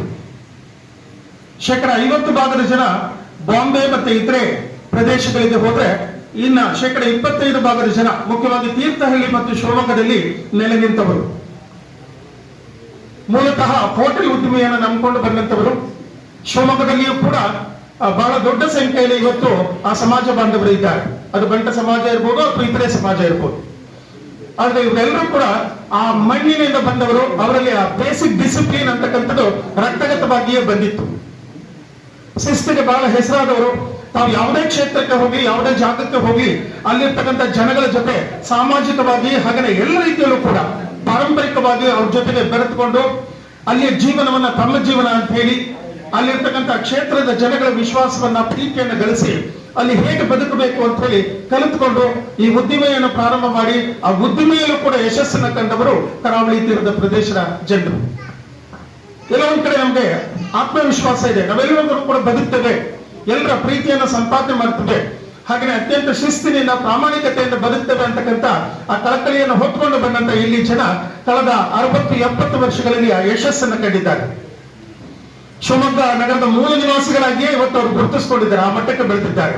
C: ಶೇಕಡ ಐವತ್ತು ಭಾಗದ ಜನ ಬಾಂಬೆ ಮತ್ತೆ ಇತರೆ ಪ್ರದೇಶಗಳಿಗೆ ಹೋದ್ರೆ ಇನ್ನ ಶೇಕಡ ಇಪ್ಪತ್ತೈದು ಭಾಗದ ಜನ ಮುಖ್ಯವಾಗಿ ತೀರ್ಥಹಳ್ಳಿ ಮತ್ತು ಶಿವಮೊಗ್ಗದಲ್ಲಿ ನೆಲೆ ನಿಂತವರು. ಮೂಲತಃ ಹೋಟೆಲ್ ಉದ್ದಿಮೆಯನ್ನು ನಂಬಿಕೊಂಡು ಬಂದಂತವರು ಶಿವಮೊಗ್ಗದಲ್ಲಿಯೂ ಕೂಡ ಬಹಳ ದೊಡ್ಡ ಸಂಖ್ಯೆಯಲ್ಲಿ ಇವತ್ತು ಆ ಸಮಾಜ ಬಾಂಧವರು ಇದ್ದಾರೆ. ಅದು ಬಂಟ ಸಮಾಜ ಇರ್ಬೋದು ಅಥವಾ ಇತರೆ ಸಮಾಜ ಇರ್ಬೋದು. ಆದ್ರೆ ಇವರೆಲ್ಲರೂ ಕೂಡ ಆ ಮಣ್ಣಿನಿಂದ ಬಂದವರು, ಅವರಲ್ಲಿ ಆ ಬೇಸಿಕ್ ಡಿಸಿಪ್ಲಿನ್ ಅಂತಕ್ಕಂಥದ್ದು ರಕ್ತಗತವಾಗಿಯೇ ಬಂದಿತ್ತು. ಶಿಸ್ತಿಗೆ ಬಹಳ ಹೆಸರಾದವರು. ತಾವು ಯಾವುದೇ ಕ್ಷೇತ್ರಕ್ಕೆ ಹೋಗಿ, ಯಾವುದೇ ಜಾಗಕ್ಕೆ ಹೋಗಿ, ಅಲ್ಲಿರ್ತಕ್ಕಂಥ ಜನಗಳ ಜೊತೆ ಸಾಮಾಜಿಕವಾಗಿ ಹಾಗೆ ಎಲ್ಲ ರೀತಿಯಲ್ಲೂ ಕೂಡ ಪಾರಂಪರಿಕವಾಗಿ ಅವ್ರ ಜೊತೆಗೆ ಬೆರೆತುಕೊಂಡು ಅಲ್ಲಿಯ ಜೀವನವನ್ನ ತಮ್ಮ ಜೀವನ ಅಂತ ಹೇಳಿ, ಅಲ್ಲಿರ್ತಕ್ಕಂಥ ಕ್ಷೇತ್ರದ ಜನಗಳ ವಿಶ್ವಾಸವನ್ನ, ಪ್ರೀತಿಯನ್ನು ಗಳಿಸಿ ಅಲ್ಲಿ ಹೇಗೆ ಬದುಕಬೇಕು ಅಂತ ಹೇಳಿ ಕಲಿತುಕೊಂಡು ಈ ಉದ್ದಿಮೆಯನ್ನು ಪ್ರಾರಂಭ ಮಾಡಿ, ಆ ಉದ್ದಿಮೆಯಲ್ಲೂ ಕೂಡ ಯಶಸ್ಸನ್ನು ಕಂಡವರು ಕರಾವಳಿ ತೀರದ ಪ್ರದೇಶದ ಜನರು. ಕೆಲವೊಂದ್ ಕಡೆ ನಮ್ಗೆ ಆತ್ಮವಿಶ್ವಾಸ ಇದೆ. ನಾವೆಲ್ಲರೂ ಕೂಡ ಬದುಕ್ತೇವೆ. ಎಲ್ಲರ ಪ್ರೀತಿಯನ್ನು ಸಂಪಾದನೆ ಮಾಡ್ತೇವೆ. ಹಾಗೆ ಅತ್ಯಂತ ಶಿಸ್ತಿನಿಂದ, ಪ್ರಾಮಾಣಿಕತೆಯಿಂದ ಬದುಕ್ತೇವೆ ಅಂತಕ್ಕಂಥ ಆ ಕಳಕಳಿಯನ್ನು ಹೊತ್ಕೊಂಡು ಬಂದಂತ ಇಲ್ಲಿ ಜನ ಕಳೆದ ಅರವತ್ತು, ಎಪ್ಪತ್ತು ವರ್ಷಗಳಲ್ಲಿ ಆ ಯಶಸ್ಸನ್ನು ಕಂಡಿದ್ದಾರೆ. ಶಿವಮೊಗ್ಗ ನಗರದ ಮೂಲ ನಿವಾಸಿಗಳಾಗಿಯೇ ಇವತ್ತು ಅವರು ಗುರುತಿಸಿಕೊಂಡಿದ್ದಾರೆ. ಆ ಮಟ್ಟಕ್ಕೆ ಬೆಳೆದಿದ್ದಾರೆ.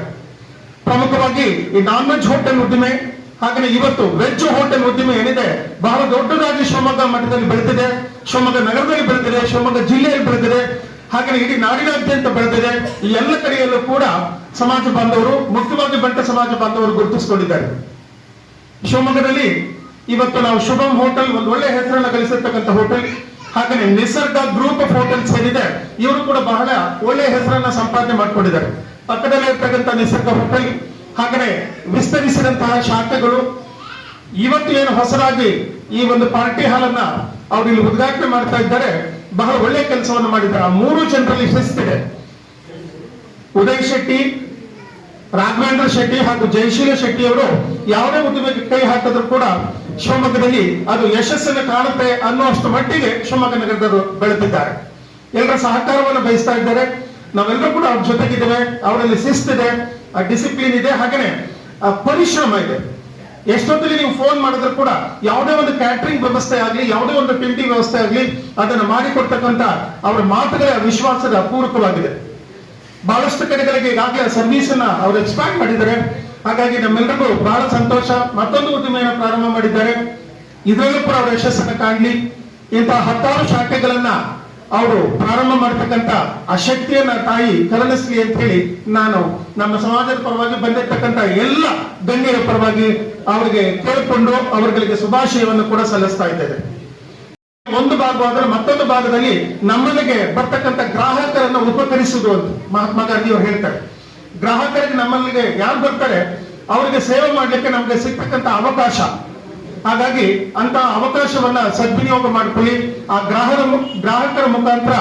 C: ಪ್ರಮುಖವಾಗಿ ಈ ನಾನ್ ವೆಜ್ ಹೋಟೆಲ್ ಉದ್ದಿಮೆ ಹಾಗೆ ಇವತ್ತು ವೆಜ್ ಹೋಟೆಲ್ ಉದ್ಯಮ ಏನಿದೆ, ಬಹಳ ದೊಡ್ಡದಾಗಿ ಶಿವಮೊಗ್ಗ ಮಠದಲ್ಲಿ ಬೆಳೆದಿದೆ, ಶಿವಮೊಗ್ಗ ನಗರದಲ್ಲಿ ಬೆಳೆದಿದೆ, ಶಿವಮೊಗ್ಗ ಜಿಲ್ಲೆಯಲ್ಲಿ ಬೆಳೆದಿದೆ ಹಾಗೆ ಇಡೀ ನಾಡಿನಾದ್ಯಂತ ಬೆಳೆದಿದೆ. ಈ ಎಲ್ಲ ಕಡೆಯಲ್ಲೂ ಕೂಡ ಸಮಾಜ ಬಾಂಧವರು, ಮುಖ್ಯವಾಗಿ ಬಂಟ ಸಮಾಜ ಬಾಂಧವರು ಗುರುತಿಸಿಕೊಂಡಿದ್ದಾರೆ. ಶಿವಮೊಗ್ಗದಲ್ಲಿ ಇವತ್ತು ನಾವು ಶುಭಂ ಹೋಟೆಲ್, ಒಂದು ಒಳ್ಳೆ ಹೆಸರನ್ನ ಗಳಿಸಿರ್ತಕ್ಕಂಥ ಹೋಟೆಲ್ ಹಾಗೆ ನಿಸರ್ಗ ಗ್ರೂಪ್ ಆಫ್ ಹೋಟೆಲ್ಸ್ ಏನಿದೆ, ಇವರು ಕೂಡ ಬಹಳ ಒಳ್ಳೆ ಹೆಸರನ್ನ ಸಂಪಾದನೆ ಮಾಡ್ಕೊಂಡಿದ್ದಾರೆ. ಪಕ್ಕದಲ್ಲೇ ಇರ್ತಕ್ಕಂಥ ನಿಸರ್ಗ ಹೋಟೆಲ್ ಹಾಗೆ ವಿಸ್ತರಿಸಿದಂತಹ ಶಾಖೆಗಳು ಇವತ್ತು ಏನು ಹೊಸದಾಗಿ ಈ ಒಂದು ಪಾರ್ಟಿ ಹಾಲ್ ಅನ್ನ ಅವರು ಇಲ್ಲಿ ಉದ್ಘಾಟನೆ ಮಾಡ್ತಾ ಇದ್ದಾರೆ. ಬಹಳ ಒಳ್ಳೆ ಕೆಲಸವನ್ನು ಮಾಡಿದ್ದಾರೆ. ಆ ಮೂರು ಜನರಲ್ಲಿ ಶಿಸ್ತಿದೆ. ಉದಯ್ ಶೆಟ್ಟಿ, ರಾಘವೇಂದ್ರ ಶೆಟ್ಟಿ ಹಾಗೂ ಜಯಶೀಲ ಶೆಟ್ಟಿ ಅವರು ಯಾವುದೇ ಉದ್ಯಮಕ್ಕೆ ಕೈ ಹಾಕಿದ್ರು ಕೂಡ ಶಿವಮೊಗ್ಗದಲ್ಲಿ ಅದು ಯಶಸ್ಸನ್ನು ಕಾಣುತ್ತೆ ಅನ್ನುವಷ್ಟು ಮಟ್ಟಿಗೆ ಶಿವಮೊಗ್ಗ ನಗರದವರು ಬೆಳೆದಿದ್ದಾರೆ. ಎಲ್ಲರ ಸಹಕಾರವನ್ನು ಬಯಸ್ತಾ ಇದ್ದಾರೆ. ನಾವೆಲ್ಲರೂ ಕೂಡ ಅವ್ರ ಜೊತೆಗಿದ್ದೇವೆ, ಅವರಲ್ಲಿ ಶಿಸ್ತಿದೆ ಆ ಡಿಸಿಪ್ಲಿನ್ ಇದೆ, ಹಾಗೇನೆ, ಆ ಪರಿಶ್ರಮ ಇದೆ. ಎಷ್ಟೊತ್ತಿಗೆ ನೀವು ಫೋನ್ ಮಾಡಿದ್ರು ಕೂಡ ಯಾವುದೇ ಒಂದು ಕ್ಯಾಟ್ರಿಂಗ್ ವ್ಯವಸ್ಥೆ ಆಗಲಿ, ಯಾವುದೇ ಒಂದು ತಿಂಡಿ ವ್ಯವಸ್ಥೆ ಆಗಲಿ, ಅದನ್ನು ಮಾಡಿಕೊಡ್ತಕ್ಕಂತ ಅವರ ಮಾತುಗಳ ವಿಶ್ವಾಸದ ಪೂರಕವಾಗಿದೆ ಬಹಳಷ್ಟು ಕಡೆಗಳಿಗೆ ಈಗಾಗಲೇ ಸರ್ವಿಸ್ ಅನ್ನ ಅವರು ಎಕ್ಸ್ಪ್ಯಾಂಡ್ ಮಾಡಿದ್ದಾರೆ. ಹಾಗಾಗಿ ನಮ್ಮೆಲ್ಲರಿಗೂ ಬಹಳ ಸಂತೋಷ. ಮತ್ತೊಂದು ಉದ್ದಿಮೆಯನ್ನು ಪ್ರಾರಂಭ ಮಾಡಿದ್ದಾರೆ. ಇದರಲ್ಲೂ ಕೂಡ ಅವರ ಯಶಸ್ಸನ್ನು ಕಾಣಲಿ. ಇಂತಹ ಹತ್ತಾರು ಶಾಖೆಗಳನ್ನ ಅವರು ಪ್ರಾರಂಭ ಮಾಡತಕ್ಕಂತ ಆ ಶಕ್ತಿಯನ್ನ ತಾಯಿ ಕರುಣಿಸ್ಲಿ ಅಂತ ಹೇಳಿ ನಾನು ನಮ್ಮ ಸಮಾಜದ ಪರವಾಗಿ ಬಂದಿರತಕ್ಕಂತ ಎಲ್ಲ ಗಣ್ಯರ ಪರವಾಗಿ ಅವರಿಗೆ ಕೇಳಿಕೊಂಡು ಅವರುಗಳಿಗೆ ಶುಭಾಶಯವನ್ನು ಕೂಡ ಸಲ್ಲಿಸ್ತಾ ಇದ್ದೇವೆ ಒಂದು ಭಾಗವಾದ್ರೆ ಮತ್ತೊಂದು ಭಾಗದಲ್ಲಿ ನಮ್ಮಲ್ಲಿಗೆ ಬರ್ತಕ್ಕಂಥ ಗ್ರಾಹಕರನ್ನ ಉಪಕರಿಸುವುದು ಅಂತ ಮಹಾತ್ಮ ಗಾಂಧಿ ಅವರು ಹೇಳ್ತಾರೆ. ಗ್ರಾಹಕರಿಗೆ ನಮ್ಮಲ್ಲಿಗೆ ಯಾರು ಬರ್ತಾರೆ? ಅವರಿಗೆ ಸೇವೆ ಮಾಡ್ಲಿಕ್ಕೆ ನಮ್ಗೆ ಸಿಗ್ತಕ್ಕಂಥ ಅವಕಾಶ. ಹಾಗಾಗಿ ಅಂತ ಅವಕಾಶವನ್ನ ಸದ್ವಿನಿಯೋಗ ಮಾಡ್ಕೊಳ್ಳಿ. ಆ ಗ್ರಾಹಕ ಗ್ರಾಹಕರ ಮುಖಾಂತರ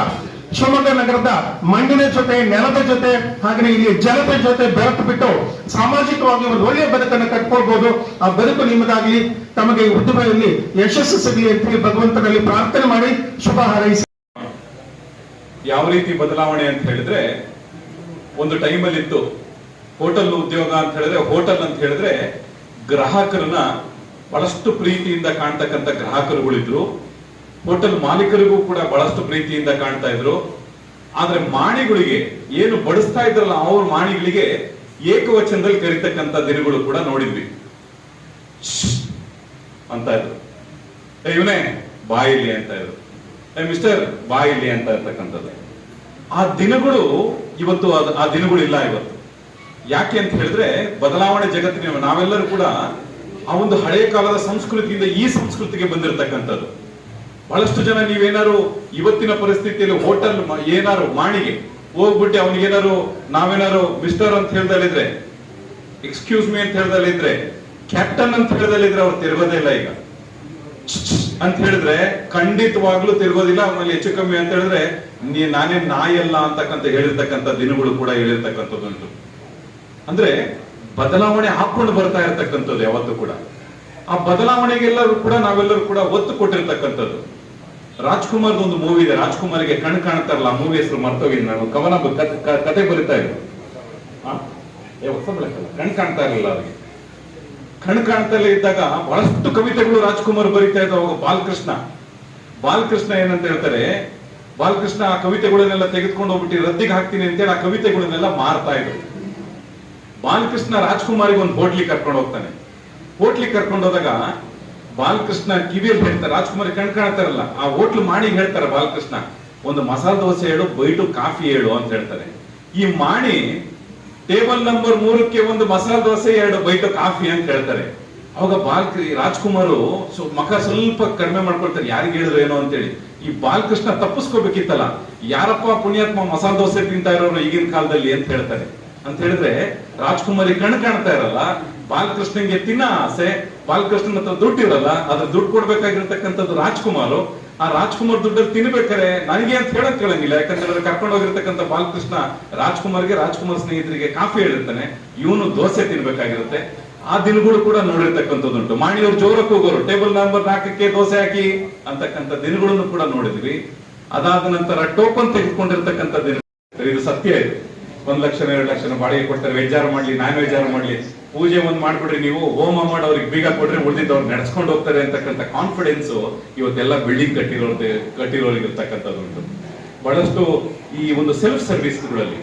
C: ಶಿವಮೊಗ್ಗ ನಗರದ ಮಣ್ಣಿನ ಜೊತೆ, ನೆಲದ ಜೊತೆ ಹಾಗೆ ಇಲ್ಲಿ ಜಲದ ಜೊತೆ ಬೆರೆತು ಬಿಟ್ಟು ಸಾಮಾಜಿಕವಾಗಿ ಒಂದು ಒಳ್ಳೆಯ ಬದುಕನ್ನು ಕಟ್ಕೊಳ್ಬಹುದು ಆ ಬದುಕು ನಿಮ್ಮದಾಗಲಿ, ತಮಗೆ ಉದ್ಯಮದಲ್ಲಿ ಯಶಸ್ಸು ಸಿಗಲಿ ಅಂತ ಭಗವಂತನಲ್ಲಿ ಪ್ರಾರ್ಥನೆ ಮಾಡಿ ಶುಭ ಹಾರೈಸಿ.
D: ಯಾವ ರೀತಿ ಬದಲಾವಣೆ ಅಂತ ಹೇಳಿದ್ರೆ, ಒಂದು ಟೈಮಲ್ಲಿ ಇತ್ತು ಹೋಟೆಲ್ ಉದ್ಯೋಗ ಅಂತ ಹೇಳಿದ್ರೆ, ಹೋಟೆಲ್ ಅಂತ ಹೇಳಿದ್ರೆ ಗ್ರಾಹಕರನ್ನ ಬಹಳಷ್ಟು ಪ್ರೀತಿಯಿಂದ ಕಾಣ್ತಕ್ಕಂಥ ಗ್ರಾಹಕರುಗಳಿದ್ರು. ಹೋಟೆಲ್ ಮಾಲೀಕರಿಗೂ ಕೂಡ ಬಹಳಷ್ಟು ಪ್ರೀತಿಯಿಂದ ಕಾಣ್ತಾ ಇದ್ರು. ಆದ್ರೆ ಮಾಣಿಗಳಿಗೆ ಏನು ಬಡಿಸ್ತಾ ಇದ್ರಲ್ಲ ಅವ್ರ ಮಾಣಿಗಳಿಗೆ ಏಕವಚನದಲ್ಲಿ ಕರಿತಕ್ಕಂಥ ದಿನಗಳು ಕೂಡ ನೋಡಿದ್ವಿ. ಅಂತ ಇದ್ರು. ಇವನೇ ಬಾಯಿಲಿ ಅಂತ ಇದ್ರು. ಮಿಸ್ಟರ್ ಬಾಯಿಲಿ ಅಂತ ಇರ್ತಕ್ಕಂಥದ್ದು. ಆ ದಿನಗಳು ಇವತ್ತು ಆ ದಿನಗಳು ಇಲ್ಲ ಇವತ್ತು. ಯಾಕೆ ಅಂತ ಹೇಳಿದ್ರೆ ಬದಲಾವಣೆ ಜಗತ್ತಿನ ನಾವೆಲ್ಲರೂ ಕೂಡ ಆ ಒಂದು ಹಳೆಯ ಕಾಲದ ಸಂಸ್ಕೃತಿಯಿಂದ ಈ ಸಂಸ್ಕೃತಿಗೆ ಬಂದಿರತಕ್ಕಂಥದ್ದು. ಬಹಳಷ್ಟು ಜನ ನೀವೇನಾರು ಇವತ್ತಿನ ಪರಿಸ್ಥಿತಿಯಲ್ಲಿ ಹೋಟೆಲ್ ಏನಾರು ಮಾಣಿಗೆ ಹೋಗ್ಬಿಟ್ಟು ಅವನಿಗೆ ಏನಾರು ನಾವೇನಾರು ಮಿಸ್ಟರ್ ಅಂತ ಹೇಳ್ದಲ್ಲಿದ್ರೆ ಎಕ್ಸ್ಕ್ಯೂಸ್ ಮೀ ಅಂತ ಹೇಳ್ದಲ್ಲಿದ್ರೆ ಕ್ಯಾಪ್ಟನ್ ಅಂತ ಹೇಳ್ದಲ್ಲಿದ್ರೆ ಅವ್ರು ತಿರುಗೋದೇ ಇಲ್ಲ ಈಗ. ಅಂತ ಹೇಳಿದ್ರೆ ಖಂಡಿತವಾಗ್ಲೂ ತಿರುಗೋದಿಲ್ಲ ಆಮೇಲೆ ಹೆಚ್ಚು ಕಮ್ಮಿ ಅಂತ ಹೇಳಿದ್ರೆ, ನೀ, ನಾನೇ ನಾಯಲ್ಲ ಅಂತಕ್ಕಂಥ ಹೇಳಿರ್ತಕ್ಕಂಥ ದಿನಗಳು ಕೂಡ ಹೇಳಿರ್ತಕ್ಕಂಥದ್ದುಂಟು. ಅಂದ್ರೆ ಬದಲಾವಣೆ ಹಾಕೊಂಡು ಬರ್ತಾ ಇರತಕ್ಕಂಥದ್ದು ಯಾವತ್ತು ಕೂಡ. ಆ ಬದಲಾವಣೆಗೆಲ್ಲರೂ ಕೂಡ ನಾವೆಲ್ಲರೂ ಕೂಡ ಒತ್ತು ಕೊಟ್ಟಿರ್ತಕ್ಕಂಥದ್ದು. ರಾಜ್ಕುಮಾರ್ದು ಒಂದು ಮೂವಿ ಇದೆ, ರಾಜ್ಕುಮಾರ್ಗೆ ಕಣ್ ಕಾಣ್ತಾರಲ್ಲ, ಆ ಮೂವಿ ಹೆಸರು ಮರ್ತೋಗಿದ್ದೀನಿ ನಾನು ಕವನ ಕತೆ- ಬರಿತಾ ಇದ್ರು ಕಣ್ ಕಾಣ್ತಾ ಇರಲಿಲ್ಲ ಅವ್ರಿಗೆ. ಕಣ್ ಕಾಣ್ತಲೇ ಇದ್ದಾಗ ಬಹಳಷ್ಟು ಕವಿತೆಗಳು ರಾಜ್ಕುಮಾರ್ ಬರೀತಾ ಇದ್ದ ಅವಾಗ ಬಾಲಕೃಷ್ಣ. ಬಾಲಕೃಷ್ಣ ಏನಂತ ಹೇಳ್ತಾರೆ, ಬಾಲಕೃಷ್ಣ, ಆ ಕವಿತೆಗಳನ್ನೆಲ್ಲ ತೆಗೆದುಕೊಂಡು ಹೋಗ್ಬಿಟ್ಟು ರದ್ದಿಗೆ ಹಾಕ್ತೀನಿ ಅಂತೇಳಿ ಆ ಕವಿತೆಗಳನ್ನೆಲ್ಲ ಮಾರ್ತಾ ಇದ್ರು. ಬಾಲಕೃಷ್ಣ ರಾಜ್ಕುಮಾರಿಗೆ ಒಂದು ಹೋಟ್ಲಿ ಕರ್ಕೊಂಡು ಹೋಗ್ತಾನೆ. ಹೋಟ್ಲಿಗೆ ಕರ್ಕೊಂಡು ಹೋದಾಗ ಬಾಲಕೃಷ್ಣ ಕಿವಿಯಲ್ಲಿ ಹೇಳ್ತಾರೆ, ರಾಜ್ಕುಮಾರ್ ಕಣ್ ಕಾಣ್ತಾರಲ್ಲ, ಆ ಹೋಟ್ಲು ಮಾಡಿ ಹೇಳ್ತಾರೆ ಬಾಲಕೃಷ್ಣ, ಒಂದು ಮಸಾಲ ದೋಸೆ ಹೇಳು, ಬೈಟು ಕಾಫಿ ಹೇಳು ಅಂತ ಹೇಳ್ತಾರೆ. ಈ ಮಾಣಿ ಟೇಬಲ್ ನಂಬರ್ ಮೂರಕ್ಕೆ ಒಂದು ಮಸಾಲ ದೋಸೆ, ಎರಡು ಬೈಟು ಕಾಫಿ ಅಂತ ಹೇಳ್ತಾರೆ. ಅವಾಗ ಬಾಲ್ಕೃ ರಾಜ್ಕುಮಾರು ಸೊ- ಮಖ ಸ್ವಲ್ಪ ಕಡಿಮೆ ಮಾಡ್ಕೊಳ್ತಾರೆ, ಯಾರಿಗೆ ಹೇಳಿದ್ರು ಏನೋ ಅಂತೇಳಿ. ಈ ಬಾಲಕೃಷ್ಣ ತಪ್ಪಿಸ್ಕೋಬೇಕಿತ್ತಲ್ಲ, ಯಾರಪ್ಪ ಪುಣ್ಯಾತ್ಮ ಮಸಾಲ ದೋಸೆ ತಿಂತಾ ಇರೋರು ಈಗಿನ ಕಾಲದಲ್ಲಿ ಅಂತ ಹೇಳ್ತಾರೆ. ಅಂತ ಹೇಳಿದ್ರೆ ರಾಜ್ಕುಮಾರಿ ಕಣ್ ಕಾಣ್ತಾ ಇರಲ್ಲ, ಬಾಲಕೃಷ್ಣನ್ಗೆ ತಿನ್ನ ಆಸೆ, ಬಾಲಕೃಷ್ಣನ್ ಹತ್ರ ದುಡ್ಡು ಇರಲ್ಲ, ಅದ್ರ ದುಡ್ಡು ಕೊಡ್ಬೇಕಾಗಿರ್ತಕ್ಕಂಥದ್ದು ರಾಜ್ಕುಮಾರ್. ಆ ರಾಜ್ಕುಮಾರ್ ದುಡ್ಡಲ್ಲಿ ತಿನ್ಬೇಕಾರೆ ನನಗೆ ಅಂತ ಹೇಳಕ್ ಕೇಳಂಗಿಲ್ಲ ಯಾಕಂತಂದ್ರೆ ಕರ್ಕೊಂಡು ಹೋಗಿರ್ತಕ್ಕಂಥ ಬಾಲಕೃಷ್ಣ ರಾಜ್ಕುಮಾರ್ಗೆ, ರಾಜ್ಕುಮಾರ್ ಸ್ನೇಹಿತರಿಗೆ ಕಾಫಿ ಹೇಳಿರ್ತಾನೆ, ಇವನು ದೋಸೆ ತಿನ್ಬೇಕಾಗಿರುತ್ತೆ. ಆ ದಿನಗಳು ಕೂಡ ನೋಡಿರ್ತಕ್ಕಂಥದ್ದುಂಟು. ಮಾಣಿಯವ್ರು ಜೋರಕ್ಕೆ ಹೋಗೋರು, ಟೇಬಲ್ ನಂಬರ್ ನಾಲ್ಕಕ್ಕೆ ದೋಸೆ ಹಾಕಿ ಅಂತಕ್ಕಂಥ ದಿನಗಳನ್ನು ಕೂಡ ನೋಡಿದ್ವಿ. ಅದಾದ ನಂತರ ಟೋಕನ್ ತೆಗೆದುಕೊಂಡಿರ್ತಕ್ಕಂಥ ದಿನ, ಇದು ಸತ್ಯ ಇದು. ಒಂದ್ ಲಕ್ಷ ಎರಡು ಲಕ್ಷ ಬಾಡಿಗೆ ಕೊಡ್ತಾರೆ ವೆಜ್ಜಾರು ಮಾಡ್ಲಿ ನಾನ್ ವೆಜ್ಜಾರು ಮಾಡ್ಲಿ. ಪೂಜೆ ಒಂದ್ ಮಾಡ್ಬಿಡ್ರಿ ನೀವು, ಹೋಮ ಮಾಡಿ ಅವ್ರಿಗೆ ಬೀಗ ಕೊಡ್ರಿ, ಉಳಿದಿದ್ದು ಅವ್ರು ನಡ್ಸ್ಕೊಂಡು ಹೋಗ್ತಾರೆ ಅಂತಕ್ಕಂಥ ಕಾನ್ಫಿಡೆನ್ಸ್ ಇವತ್ತೆಲ್ಲ ಬಿಲ್ಡಿಂಗ್ ಕಟ್ಟಿರೋದು ಕಟ್ಟಿರೋರಿಗೆ ಇರ್ತಕ್ಕಂಥದ್ದು ಬಹಳಷ್ಟು ಈ ಒಂದು ಸೆಲ್ಫ್ ಸರ್ವಿಸ್ಗಳಲ್ಲಿ